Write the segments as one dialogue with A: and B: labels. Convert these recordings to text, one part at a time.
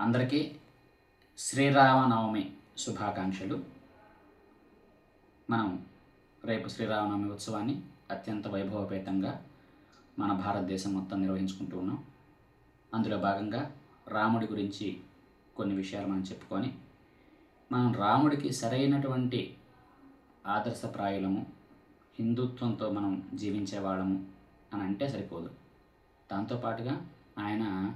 A: అందరికీ శ్రీరామనవమి శుభాకాంక్షలు. మనం రేపు శ్రీరామనవమి ఉత్సవాన్ని అత్యంత వైభవపేతంగా మన భారతదేశం మొత్తం నిర్వహించుకుంటూ ఉన్నాం. అందులో భాగంగా రాముడి గురించి కొన్ని విషయాలు మనం చెప్పుకొని మనం రాముడికి సరైనటువంటి ఆదర్శప్రాయులము హిందుత్వంతో మనం జీవించే వాళ్ళము అని అంటే సరిపోదు. దాంతోపాటుగా ఆయన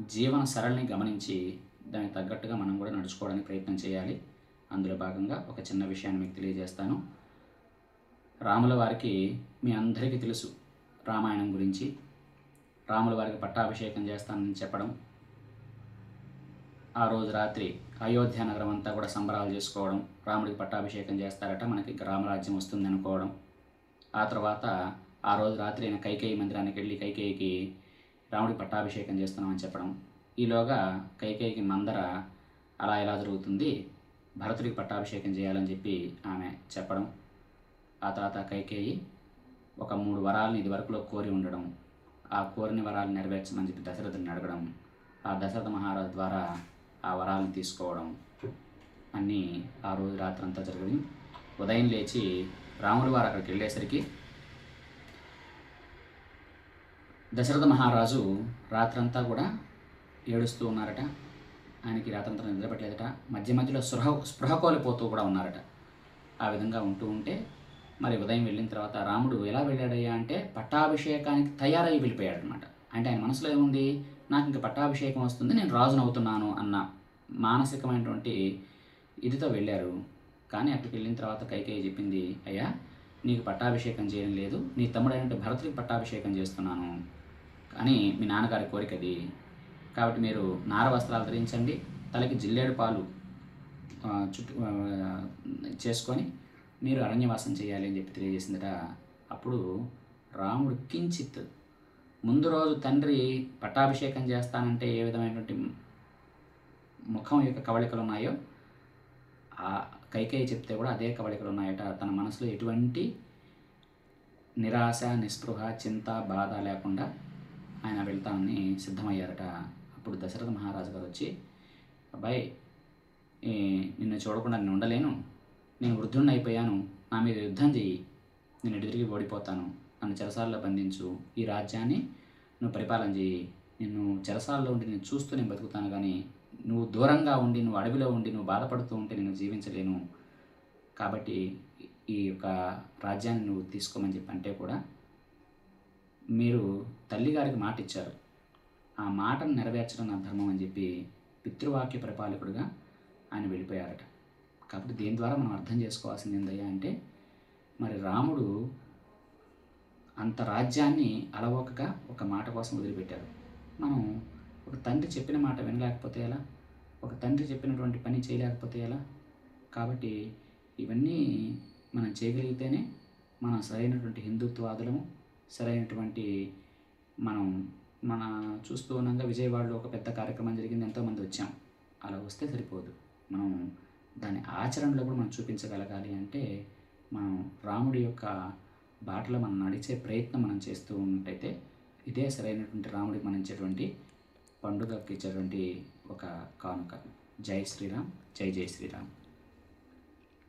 A: జీవన సరళిని గమనించి దానికి తగ్గట్టుగా మనం కూడా నడుచుకోవడానికి ప్రయత్నం చేయాలి. అందులో భాగంగా ఒక చిన్న విషయాన్ని మీకు తెలియజేస్తాను. రాముల వారికి మీ అందరికీ తెలుసు రామాయణం గురించి. రాముల వారికి పట్టాభిషేకం చేస్తానని చెప్పడం. ఆ రోజు రాత్రి అయోధ్య నగరం అంతా కూడా సంబరాలు చేసుకోవడం రాముడికి పట్టాభిషేకం చేస్తారట మనకి రామరాజ్యం వస్తుంది అనుకోవడం ఆ తర్వాత ఆ రోజు రాత్రి ఆయన కైకేయి మందిరానికి వెళ్ళి కైకేయికి రాముడికి పట్టాభిషేకం చేస్తున్నామని చెప్పడం. ఈలోగా కైకేయికి మందర అలా ఎలా జరుగుతుంది? భరతుడికి పట్టాభిషేకం చేయాలని చెప్పి ఆమె చెప్పడం. ఆ తర్వాత కైకేయి ఒక మూడు వరాలని ఇది వరకులో కోరి ఉండడం. ఆ కోరిన వరాలు నెరవేర్చమని చెప్పి దశరథుని అడగడం. ఆ దశరథ మహారాజు ద్వారా ఆ వరాలను తీసుకోవడం. అన్నీ ఆ రోజు రాత్రంతా జరిగింది ఉదయం లేచి రాములు వారు అక్కడికి వెళ్ళేసరికి దశరథ మహారాజు రాత్రంతా కూడా ఏడుస్తూ ఉన్నారట. ఆయనకి రాత్రంతా నిద్రపట్టలేదట మధ్య మధ్యలో స్పృహ స్పృహ కోల్పోతూ కూడా ఉన్నారట. ఆ విధంగా ఉంటూ ఉంటే మరి ఉదయం వెళ్ళిన తర్వాత రాముడు ఎలా వెళ్ళాడయ్యా అంటే పట్టాభిషేకానికి తయారై వెళ్ళిపోయాడు అనమాట అంటే ఆయన మనసులో ఏముంది? నాకు ఇంకా పట్టాభిషేకం వస్తుంది నేను రాజును అవుతున్నాను అన్న మానసికమైనటువంటి ఇదితో వెళ్ళారు. కానీ అక్కడికి వెళ్ళిన తర్వాత కైకేయి చెప్పింది అయ్యా నీకు పట్టాభిషేకం చేయడం లేదు. నీ తమ్ముడైనటువంటి భరతుడికి పట్టాభిషేకం చేస్తున్నాను. అని మీ నాన్నగారి కోరికది కాబట్టి మీరు నార వస్త్రాలు ధరించండి తలకి జిల్లేడు పాలు చుట్టూ చేసుకొని మీరు అరణ్యవాసం చేయాలి అని చెప్పి తెలియజేసిందట. అప్పుడు రాముడు కించిత్ ముందు రోజు తండ్రి పట్టాభిషేకం చేస్తానంటే ఏ విధమైనటువంటి ముఖం యొక్క కవళికలు ఉన్నాయో ఆ కైకేయి చెప్తే కూడా అదే కవళికలు ఉన్నాయట. తన మనసులో ఎటువంటి నిరాశ నిస్పృహ చింత బాధ లేకుండా ఆయన వెళ్తానని సిద్ధమయ్యారట. అప్పుడు దశరథ మహారాజు గారు వచ్చి అబ్బాయి నిన్ను చూడకుండా నేను ఉండలేను. నేను వృద్ధుడిని అయిపోయాను. నా మీద యుద్ధం చెయ్యి. నేను ఎటు తిరిగి ఓడిపోతాను. నన్ను చెరసాలలో బంధించు. ఈ రాజ్యాన్ని నువ్వు పరిపాలన చెయ్యి. నిన్ను చెరసాలలో ఉండి నేను చూస్తూ నేను బతుకుతాను కానీ నువ్వు దూరంగా ఉండి నువ్వు అడవిలో ఉండి నువ్వు బాధపడుతూ ఉంటే నేను జీవించలేను. కాబట్టి ఈ యొక్క రాజ్యాన్ని నువ్వు తీసుకోమని చెప్పి అంటే కూడా మీరు తల్లిగారికి మాట ఇచ్చారు. ఆ మాటను నెరవేర్చడం నా ధర్మం అని చెప్పి పితృవాక్య పరిపాలకుడుగా ఆయన వెళ్ళిపోయారట. కాబట్టి దీని ద్వారా మనం అర్థం చేసుకోవాల్సింది ఏందయ్యా అంటే మరి రాముడు అంత రాజ్యాన్ని అలవోకగా ఒక మాట కోసం వదిలిపెట్టారు. మనం ఒక తండ్రి చెప్పిన మాట వినలేకపోతే ఎలా? ఒక తండ్రి చెప్పినటువంటి పని చేయలేకపోతే ఎలా? కాబట్టి ఇవన్నీ మనం చేయగలిగితేనే మనం సరైనటువంటి హిందుత్వాదులము సరైనటువంటి మనం మన చూస్తూ ఉండగా విజయవాడలో ఒక పెద్ద కార్యక్రమం జరిగింది ఎంతోమంది వచ్చాం. అలా వస్తే సరిపోదు. మనం దాని ఆచరణలో కూడా మనం చూపించగలగాలి అంటే మనం రాముడి యొక్క బాటలో మనం నడిచే ప్రయత్నం మనం చేస్తూ ఉన్నట్టయితే ఇదే సరైనటువంటి రాముడికి మనం ఇచ్చేటువంటి పండుగకి ఇచ్చేటువంటి ఒక కానుక. జై శ్రీరామ్ జై జై శ్రీరామ్.